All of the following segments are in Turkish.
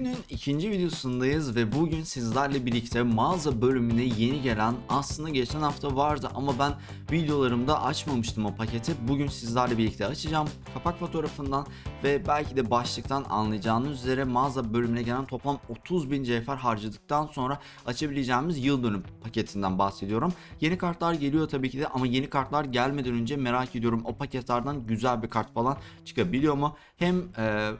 Günün ikinci videosundayız ve bugün sizlerle birlikte mağaza bölümüne yeni gelen aslında geçen hafta vardı ama ben videolarımda açmamıştım o paketi. Bugün sizlerle birlikte açacağım. Kapak fotoğrafından ve belki de başlıktan anlayacağınız üzere mağaza bölümüne gelen toplam 30.000 cevher harcadıktan sonra açabileceğimiz yıl dönüm paketinden bahsediyorum. Yeni kartlar geliyor tabii ki de ama yeni kartlar gelmeden önce merak ediyorum o paketlerden güzel bir kart falan çıkabiliyor mu? Hem e,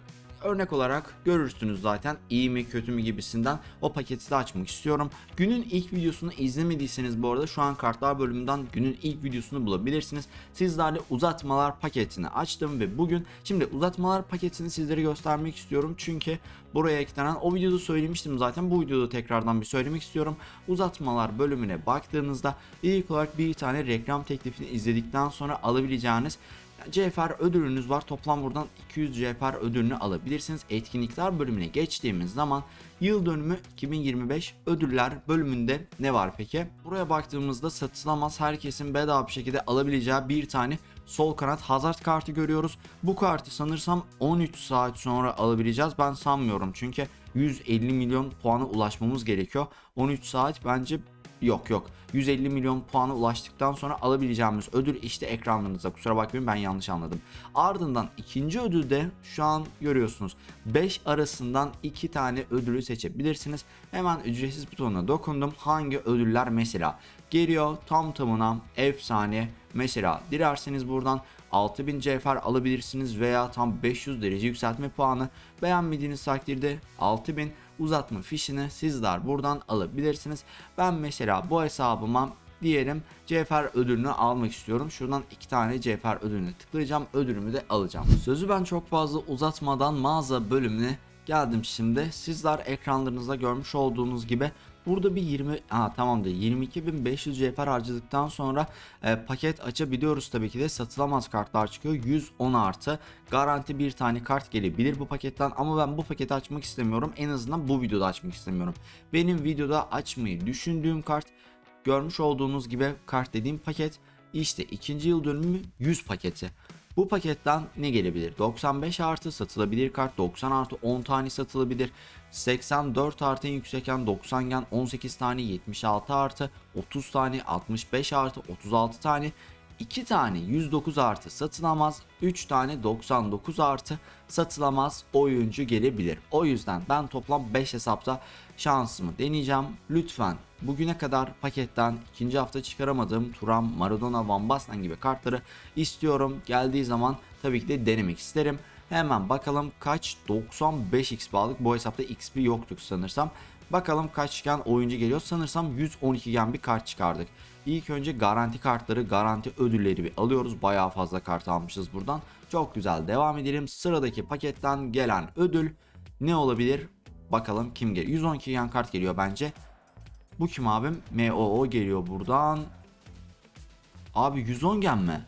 Örnek olarak görürsünüz zaten iyi mi kötü mü gibisinden o paketi de açmak istiyorum. Günün ilk videosunu izlemediyseniz bu arada şu an kartlar bölümünden günün ilk videosunu bulabilirsiniz. Sizlerle uzatmalar paketini açtım ve bugün şimdi uzatmalar paketini sizlere göstermek istiyorum. Çünkü buraya eklenen o videoda söylemiştim zaten bu videoda tekrardan bir söylemek istiyorum. Uzatmalar bölümüne baktığınızda ilk olarak bir tane reklam teklifini izledikten sonra alabileceğiniz CFR ödülünüz var. Toplam buradan 200 CFR ödülünü alabilirsiniz. Etkinlikler bölümüne geçtiğimiz zaman yıl dönümü 2025 ödüller bölümünde ne var peki? Buraya baktığımızda satılamaz herkesin bedava bir şekilde alabileceği bir tane sol kanat Hazard kartı görüyoruz. Bu kartı sanırsam 13 saat sonra alabileceğiz. Ben sanmıyorum çünkü 150 milyon puana ulaşmamız gerekiyor. 13 saat bence Yok yok. 150 milyon puana ulaştıktan sonra alabileceğimiz ödül işte ekranlarınızda. Kusura bakmayın ben yanlış anladım. Ardından ikinci ödülde şu an görüyorsunuz. 5 arasından 2 tane ödülü seçebilirsiniz. Hemen ücretsiz butonuna dokundum. Hangi ödüller mesela geliyor tam tamına efsane. Mesela dilerseniz buradan 6000 cevher alabilirsiniz veya tam 500 derece yükseltme puanı. Beğenmediğiniz takdirde 6000 uzatma fişini sizler buradan alabilirsiniz. Ben mesela bu hesabıma diyelim cevher ödülünü almak istiyorum. Şuradan iki tane cevher ödülünü tıklayacağım. Ödülümü de alacağım. Sözü ben çok fazla uzatmadan mağaza bölümüne geldim şimdi. Sizler ekranlarınızda görmüş olduğunuz gibi Burada bir 20 ha tamam da 22.500 cevher harcadıktan sonra e, paket açabiliyoruz tabii ki de. Satılamaz kartlar çıkıyor. 110 artı. Garanti bir tane kart gelebilir bu paketten ama ben bu paketi açmak istemiyorum. En azından bu videoda açmak istemiyorum. Benim videoda açmayı düşündüğüm kart görmüş olduğunuz gibi kart dediğim paket işte ikinci yıl dönümü 100 paketi bu paketten ne gelebilir? 95 artı satılabilir kart, 90 artı 10 tane satılabilir. 84 artı en yüksekken 90 gen 18 tane 76 artı 30 tane 65 artı 36 tane 2 tane 109 artı satılamaz 3 tane 99 artı satılamaz oyuncu gelebilir. O yüzden ben toplam 5 hesapta şansımı deneyeceğim. Lütfen bugüne kadar paketten ikinci hafta çıkaramadığım Turam, Maradona, Van Basten gibi kartları istiyorum. Geldiği zaman tabii ki de denemek isterim. Hemen bakalım kaç 95 XP aldık. Bu hesapta XP yoktuk sanırsam. Bakalım kaç gen oyuncu geliyor. Sanırsam 112 gen bir kart çıkardık. İlk önce garanti kartları, garanti ödülleri bir alıyoruz. Bayağı fazla kart almışız buradan. Çok güzel devam edelim. Sıradaki paketten gelen ödül ne olabilir? Bakalım kim geliyor. 112 gen kart geliyor bence. Bu kim abim? MOO geliyor buradan. Abi 110 gen mi?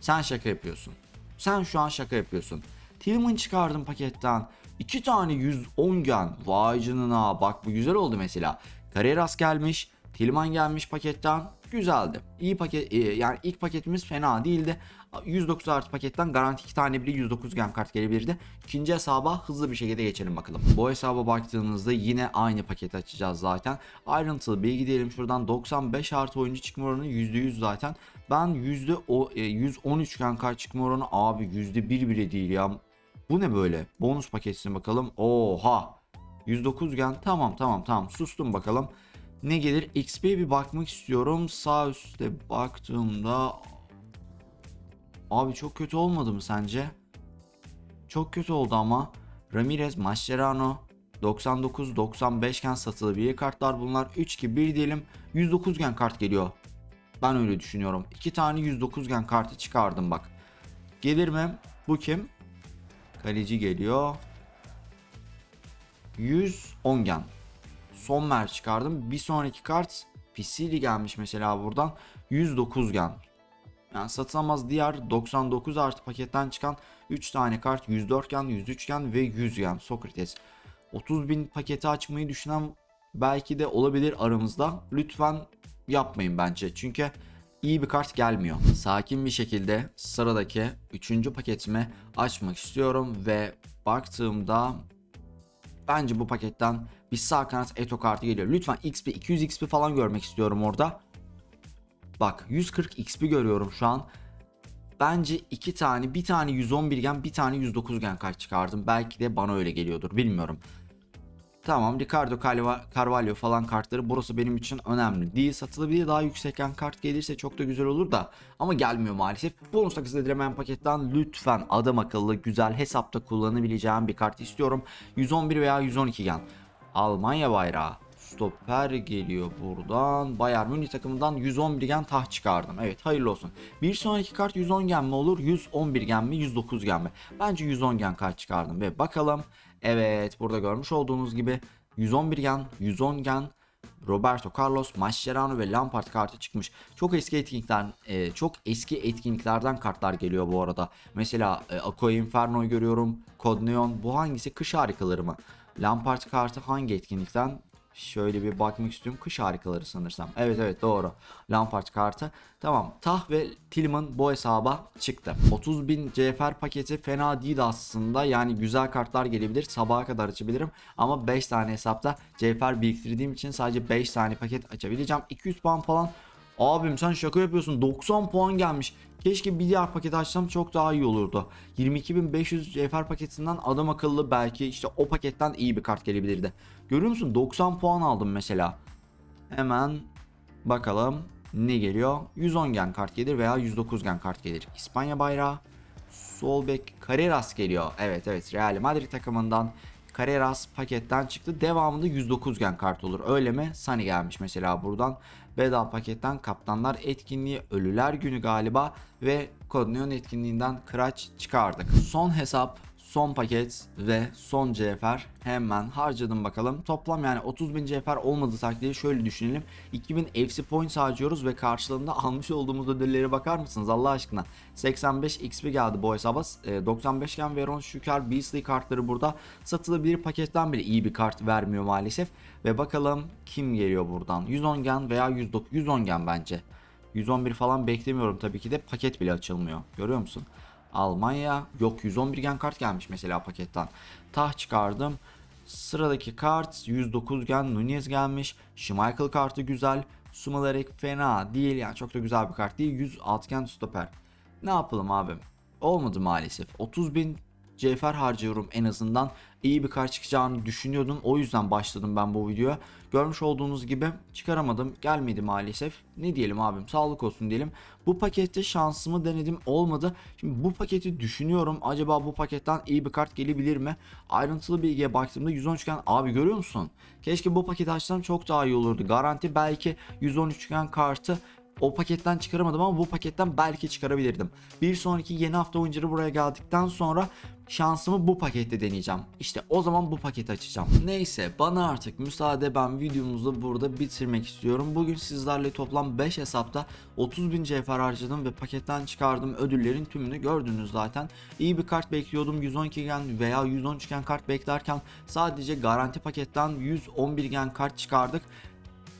Sen şaka yapıyorsun. Sen şu an şaka yapıyorsun. Tillman çıkardım paketten. 2 tane 110 gen. Vay canına bak bu güzel oldu mesela. Carreras gelmiş. Tillman gelmiş paketten. Güzeldi. İyi paket e, yani ilk paketimiz fena değildi. 109 artı paketten garanti 2 tane bile 109 gem kart gelebilirdi. İkinci hesaba hızlı bir şekilde geçelim bakalım. Bu hesaba baktığınızda yine aynı paketi açacağız zaten. Ayrıntılı bilgi diyelim şuradan 95 artı oyuncu çıkma oranı %100 zaten. Ben yüzde o, e, 113 gen kart çıkma oranı abi %1 bile değil ya. Bu ne böyle? Bonus paketine bakalım. Oha. 109 gen. Tamam tamam tamam. Sustum bakalım. Ne gelir? XP'ye bir bakmak istiyorum. Sağ üstte baktığımda Abi çok kötü olmadı mı sence? Çok kötü oldu ama. Ramirez, Mascherano 99-95 gen satılabilir kartlar bunlar. 3-2-1 diyelim. 109 gen kart geliyor. Ben öyle düşünüyorum. 2 tane 109 gen kartı çıkardım bak. Gelir mi? Bu kim? Kaleci geliyor. 110 gen. Son mer çıkardım. Bir sonraki kart Pisili gelmiş mesela buradan. 109 gen. Yani satılamaz diğer 99 artı paketten çıkan 3 tane kart 104 gen, 103 gen ve 100 gen Sokrates. 30 bin paketi açmayı düşünen belki de olabilir aramızda. Lütfen yapmayın bence. Çünkü iyi bir kart gelmiyor. Sakin bir şekilde sıradaki 3. paketimi açmak istiyorum ve baktığımda Bence bu paketten bir sağ kanat Eto kartı geliyor. Lütfen XP 200 XP falan görmek istiyorum orada. Bak 140 XP görüyorum şu an. Bence iki tane bir tane 111 gen bir tane 109 gen kart çıkardım. Belki de bana öyle geliyordur bilmiyorum. Tamam Ricardo Carva- Carvalho falan kartları burası benim için önemli değil. Satılabilir daha yüksek gen kart gelirse çok da güzel olur da ama gelmiyor maalesef. Bonus takız edilemeyen paketten lütfen adam akıllı güzel hesapta kullanabileceğim bir kart istiyorum. 111 veya 112 gen. Almanya bayrağı. Stoper geliyor buradan. Bayern Münih takımından 111 gen taht çıkardım. Evet hayırlı olsun. Bir sonraki kart 110 gen mi olur? 111 gen mi? 109 gen mi? Bence 110 gen kart çıkardım ve bakalım. Evet burada görmüş olduğunuz gibi 111 gen, 110 gen, Roberto Carlos, Mascherano ve Lampard kartı çıkmış. Çok eski etkinlikten, e, çok eski etkinliklerden kartlar geliyor bu arada. Mesela e, Aqua Inferno'yu görüyorum. Code Neon. Bu hangisi? Kış harikaları mı? Lampard kartı hangi etkinlikten? Şöyle bir bakmak istiyorum. Kış harikaları sanırsam. Evet evet doğru. Lampard kartı. Tamam. Tah ve Tillman bu hesaba çıktı. 30.000 CFR paketi fena değil aslında. Yani güzel kartlar gelebilir. Sabaha kadar açabilirim. Ama 5 tane hesapta CFR biriktirdiğim için sadece 5 tane paket açabileceğim. 200 puan falan Abim sen şaka yapıyorsun 90 puan gelmiş. Keşke bir diğer paketi açsam çok daha iyi olurdu. 22.500 CFR paketinden adam akıllı belki işte o paketten iyi bir kart gelebilirdi. Görüyor musun 90 puan aldım mesela. Hemen bakalım ne geliyor. 110 gen kart gelir veya 109 gen kart gelir. İspanya bayrağı. Sol bek Carreras geliyor. Evet evet Real Madrid takımından Carreras paketten çıktı. Devamında 109 gen kart olur. Öyle mi? Sani gelmiş mesela buradan. Bedava paketten kaptanlar etkinliği ölüler günü galiba ve Kodneon etkinliğinden Kıraç çıkardık. Son hesap son paket ve son CFR hemen harcadım bakalım. Toplam yani 30.000 CFR olmadığı takdirde şöyle düşünelim. 2000 FC points harcıyoruz ve karşılığında almış olduğumuz ödüllere bakar mısınız Allah aşkına? 85 XP geldi bu hesaba. E, 95 gen Veron Şüker Beasley kartları burada. Satılabilir paketten bile iyi bir kart vermiyor maalesef. Ve bakalım kim geliyor buradan? 110 gen veya 109 110 gen bence. 111 falan beklemiyorum tabii ki de paket bile açılmıyor. Görüyor musun? Almanya yok 111 gen kart gelmiş mesela paketten. Tah çıkardım. Sıradaki kart 109 gen Nunez gelmiş. Schmeichel kartı güzel. Sumalarek fena değil yani çok da güzel bir kart değil. 100 altgen stoper. Ne yapalım abi? Olmadı maalesef. 30 bin CFR harcıyorum en azından. İyi bir kart çıkacağını düşünüyordum. O yüzden başladım ben bu videoya. Görmüş olduğunuz gibi çıkaramadım. Gelmedi maalesef. Ne diyelim abim sağlık olsun diyelim. Bu pakette şansımı denedim olmadı. Şimdi bu paketi düşünüyorum. Acaba bu paketten iyi bir kart gelebilir mi? Ayrıntılı bilgiye baktığımda 113 gen abi görüyor musun? Keşke bu paketi açsam çok daha iyi olurdu. Garanti belki 113 gen kartı o paketten çıkaramadım ama bu paketten belki çıkarabilirdim. Bir sonraki yeni hafta oyuncuları buraya geldikten sonra şansımı bu pakette deneyeceğim. İşte o zaman bu paketi açacağım. Neyse bana artık müsaade ben videomuzu burada bitirmek istiyorum. Bugün sizlerle toplam 5 hesapta 30.000 CFR harcadım ve paketten çıkardığım ödüllerin tümünü gördünüz zaten. İyi bir kart bekliyordum 112 gen veya 113 gen kart beklerken sadece garanti paketten 111 gen kart çıkardık.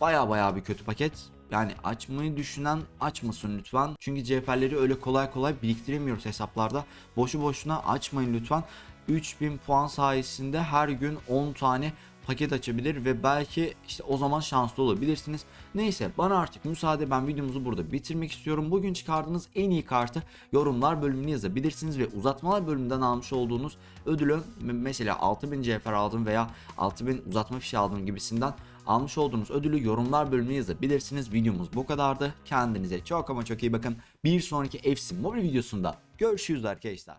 Baya baya bir kötü paket. Yani açmayı düşünen açmasın lütfen. Çünkü CFR'leri öyle kolay kolay biriktiremiyoruz hesaplarda. Boşu boşuna açmayın lütfen. 3000 puan sayesinde her gün 10 tane paket açabilir ve belki işte o zaman şanslı olabilirsiniz. Neyse bana artık müsaade ben videomuzu burada bitirmek istiyorum. Bugün çıkardığınız en iyi kartı yorumlar bölümüne yazabilirsiniz ve uzatmalar bölümünden almış olduğunuz ödülü mesela 6000 CFR aldım veya 6000 uzatma fişi aldım gibisinden almış olduğunuz ödülü yorumlar bölümüne yazabilirsiniz. Videomuz bu kadardı. Kendinize çok ama çok iyi bakın. Bir sonraki FC Mobile videosunda görüşürüz arkadaşlar.